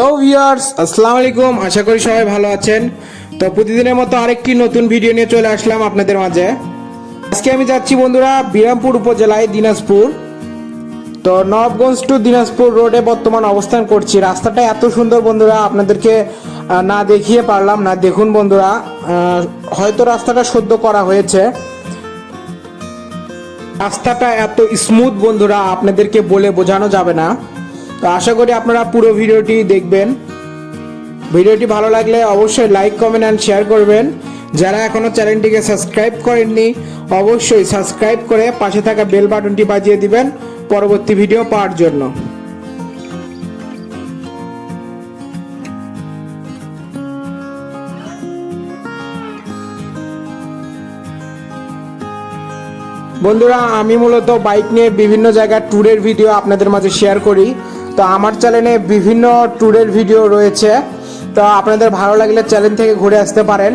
Hello viewers আসসালামু আলাইকুম আশা করি সবাই ভালো আছেন। তো প্রতিদিনের মতো আরেকটি নতুন ভিডিও নিয়ে চলে আসলাম আপনাদের মাঝে। আজকে আমি যাচ্ছি বন্ধুরা বিরামপুর উপজেলায় দিনাজপুর। তো নবগঞ্জ টু দিনাজপুর রোডে বর্তমান অবস্থান করছি। রাস্তাটা এত সুন্দর বন্ধুরা, আপনাদেরকে না দেখিয়ে পারলাম না। দেখুন বন্ধুরা হয়তো রাস্তাটা সদ্য করা হয়েছে। রাস্তাটা এত স্মুথ বন্ধুরা, আপনাদেরকে বলে বোঝানো যাবে না। তো আশা করি আপনারা পুরো ভিডিওটি দেখবেন। ভিডিওটি ভালো লাগলে অবশ্যই লাইক কমেন্ট অ্যান্ড শেয়ার করবেন। যারা এখনও চ্যানেলটিকে সাবস্ক্রাইব করেননি, অবশ্যই সাবস্ক্রাইব করে পাশে থাকা বেল বাটনটি বাজিয়ে দিবেন পরবর্তী ভিডিও পাওয়ার জন্য। বন্ধুরা, আমি মূলত বাইক নিয়ে বিভিন্ন জায়গার ট্যুরের ভিডিও আপনাদের মাঝে শেয়ার করি। তো আমার চ্যানেলে বিভিন্ন ট্যুরের ভিডিও রয়েছে। তো আপনাদের ভালো লাগলে চ্যানেল থেকে ঘুরে আসতে পারেন।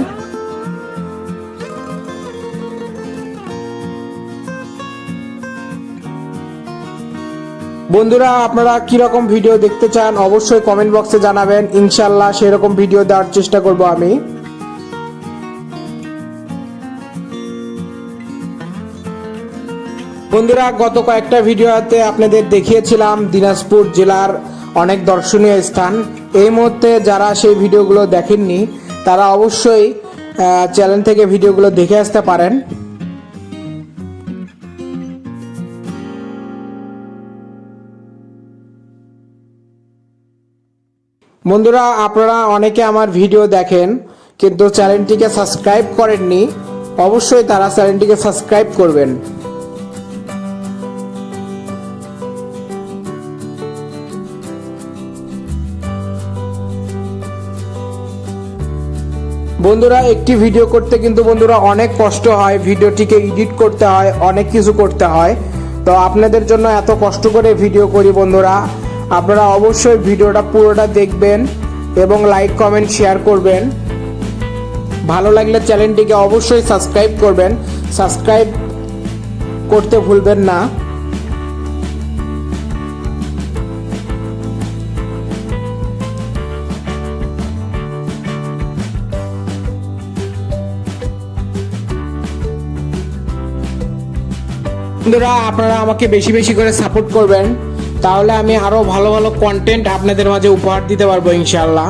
বন্ধুরা, আপনারা কীরকম ভিডিও দেখতে চান, অবশ্যই কমেন্ট বক্সে জানাবেন। ইনশাল্লাহ সেরকম ভিডিও দেওয়ার চেষ্টা করব আমি। বন্ধুরা, গত কয়েকটা ভিডিওতে আপনাদের দেখিয়েছিলাম দিনাজপুর জেলার অনেক দর্শনীয় স্থান। এই মুহূর্তে যারা সেই ভিডিওগুলো দেখেননি, তারা অবশ্যই চ্যানেল থেকে ভিডিওগুলো দেখে আসতে পারেন। বন্ধুরা, আপনারা অনেকে আমার ভিডিও দেখেন, কিন্তু চ্যানেলটিকে সাবস্ক্রাইব করেননি, অবশ্যই তারা চ্যানেলটিকে সাবস্ক্রাইব করবেন। বন্ধুরা, একটি ভিডিও করতে কিন্তু বন্ধুরা অনেক কষ্ট হয়। ভিডিওটিকে এডিট করতে হয়, অনেক কিছু করতে হয়। তো আপনাদের জন্য এত কষ্ট করে ভিডিও করি বন্ধুরা। আপনারা অবশ্যই ভিডিওটা পুরোটা দেখবেন এবং লাইক কমেন্ট শেয়ার করবেন। ভালো লাগলে চ্যানেলটিকে অবশ্যই সাবস্ক্রাইব করবেন। সাবস্ক্রাইব করতে ভুলবেন না। বন্ধুরা, আপনারা আমাকে বেশি বেশি করে সাপোর্ট করবেন। তাহলে আমি আরও ভালো ভালো কন্টেন্ট আপনাদের মাঝে উপহার দিতে পারব ইনশাল্লাহ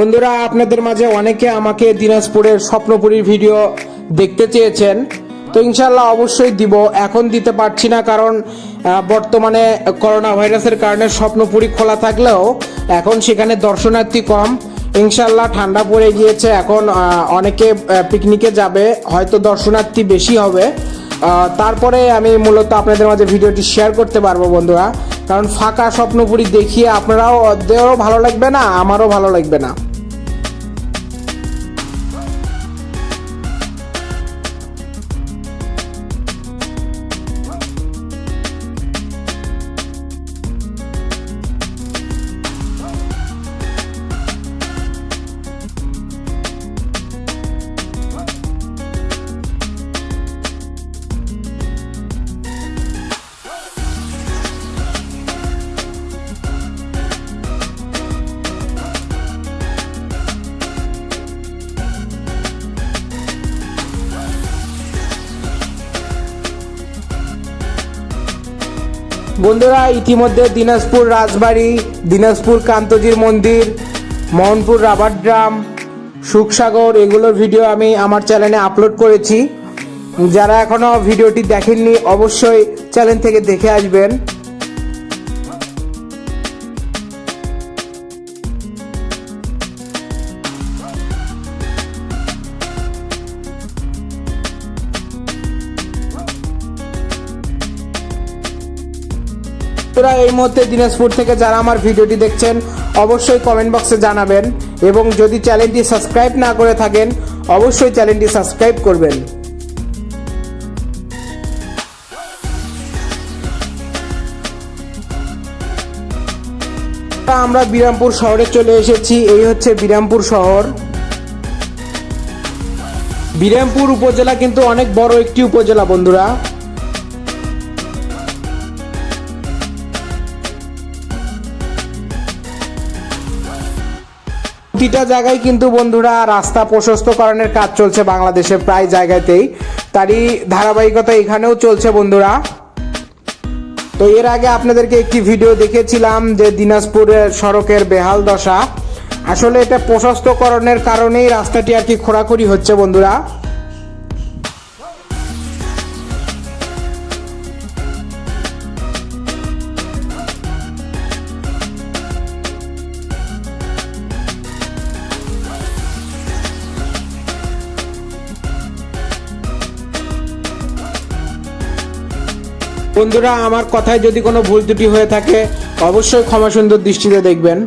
বন্ধুরা, আপনাদের মাঝে অনেকে আমাকে দিনাজপুরের স্বপ্নপুরীর ভিডিও দেখতে চেয়েছেন। তো ইনশাল্লাহ অবশ্যই দিব। এখন দিতে পারছি না কারণ বর্তমানে করোনা ভাইরাসের কারণে স্বপ্নপুরী খোলা থাকলেও এখন সেখানে দর্শনার্থী কম। ইনশাল্লাহ ঠান্ডা পড়ে গিয়েছে। এখন অনেকে পিকনিকে যাবে, হয়তো দর্শনার্থী বেশি হবে। তারপরে আমি মূলত আপনাদের মাঝে ভিডিওটি শেয়ার করতে পারব বন্ধুরা। কারণ ফাঁকা স্বপ্নপুরী দেখিয়ে আপনারাও ভালো লাগবে না, আমারও ভালো লাগবে না। বন্ধুরা, ইতিমধ্যে দিনাজপুর রাজবাড়ি, দিনাজপুর কান্তজির মন্দির, মোহনপুর রাবার ড্রাম, সুখসাগর, এগুলোর ভিডিও আমি আমার চ্যানেলে আপলোড করেছি। যারা এখনও ভিডিওটি দেখেননি, অবশ্যই চ্যানেল থেকে দেখে আসবেন। তোরা এই মুহূর্তে দিনাজপুর থেকে যারা আমার ভিডিওটি দেখছেন, অবশ্যই কমেন্ট বক্সে জানাবেন এবং যদি চ্যানেলটি সাবস্ক্রাইব না করে থাকেন, অবশ্যই চ্যানেলটি সাবস্ক্রাইব করবেন। আমরা বিরামপুর শহরে চলে এসেছি, এই হচ্ছে বিরামপুর শহর। বিরামপুর উপজেলা কিন্তু অনেক বড় একটি উপজেলা বন্ধুরা। প্রতিটা জায়গায় কিন্তু বন্ধুরা রাস্তা প্রশস্তকরণের কাজ চলছে বাংলাদেশের প্রায় জায়গাতেই। তারই ধারাবাহিকতা এখানেও চলছে বন্ধুরা। তো এর আগে আপনাদেরকে একটি ভিডিও দেখেছিলাম যে দিনাজপুরের সড়কের বেহাল দশা। আসলে এটা প্রশস্তকরণের কারণেই রাস্তাটি আর কি খোরাখুরি হচ্ছে বন্ধুরা। বন্ধুরা আমার কথায় যদি কোনো ভুল ত্রুটি হয়ে থাকে অবশ্যই ক্ষমা সুন্দর দৃষ্টিতে দেখবেন।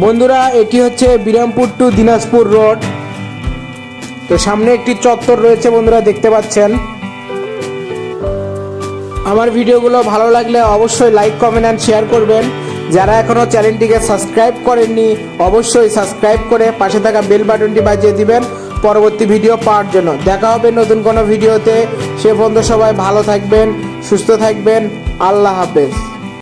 বন্ধুরা, এটি হচ্ছে বিরামপুর টু দিনাজপুর রোড। তো সামনে একটি চত্বর রয়েছে বন্ধুরা, দেখতে পাচ্ছেন। আমার ভিডিওগুলো ভালো লাগলে অবশ্যই লাইক কমেন্ট অ্যান্ড শেয়ার করবেন। যারা এখনও চ্যানেলটিকে সাবস্ক্রাইব করেননি, অবশ্যই সাবস্ক্রাইব করে পাশে থাকা বেল বাটনটি বাজিয়ে দিবেন পরবর্তী ভিডিও পাওয়ার জন্য। দেখা হবে নতুন কোনো ভিডিওতে। সে পর্যন্ত সবাই ভালো থাকবেন, সুস্থ থাকবেন। আল্লাহ হাফেজ।